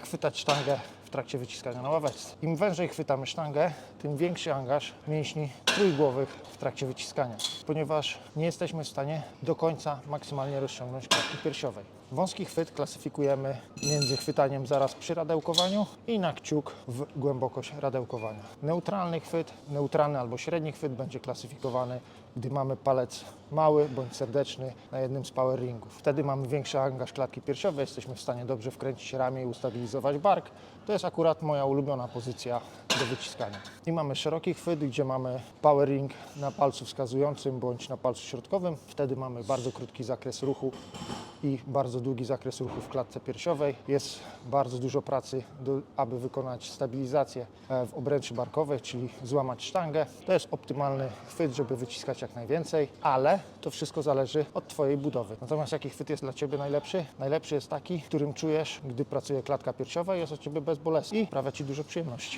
Chwytać sztangę w trakcie wyciskania na ławeczce? Im wężej chwytamy sztangę, tym większy angaż mięśni trójgłowych w trakcie wyciskania, ponieważ nie jesteśmy w stanie do końca maksymalnie rozciągnąć klatki piersiowej. Wąski chwyt klasyfikujemy między chwytaniem zaraz przy radełkowaniu i na kciuk w głębokość radełkowania. Neutralny chwyt, neutralny albo średni chwyt będzie klasyfikowany, gdy mamy palec mały bądź serdeczny na jednym z power ringów. Wtedy mamy większy angaż klatki piersiowej, jesteśmy w stanie dobrze wkręcić ramię i ustabilizować bark. To jest akurat moja ulubiona pozycja do wyciskania. I mamy szeroki chwyt, gdzie mamy power ring na palcu wskazującym bądź na palcu środkowym. Wtedy mamy bardzo krótki zakres ruchu i bardzo długi zakres ruchu w klatce piersiowej. Jest bardzo dużo pracy, do, aby wykonać stabilizację e, w obręczy barkowej, czyli złamać sztangę. To jest optymalny chwyt, żeby wyciskać jak najwięcej, ale to wszystko zależy od Twojej budowy. Natomiast jaki chwyt jest dla Ciebie najlepszy? Najlepszy jest taki, którym czujesz, gdy pracuje klatka piersiowa i jest od Ciebie bezbolesny i sprawia Ci dużo przyjemności.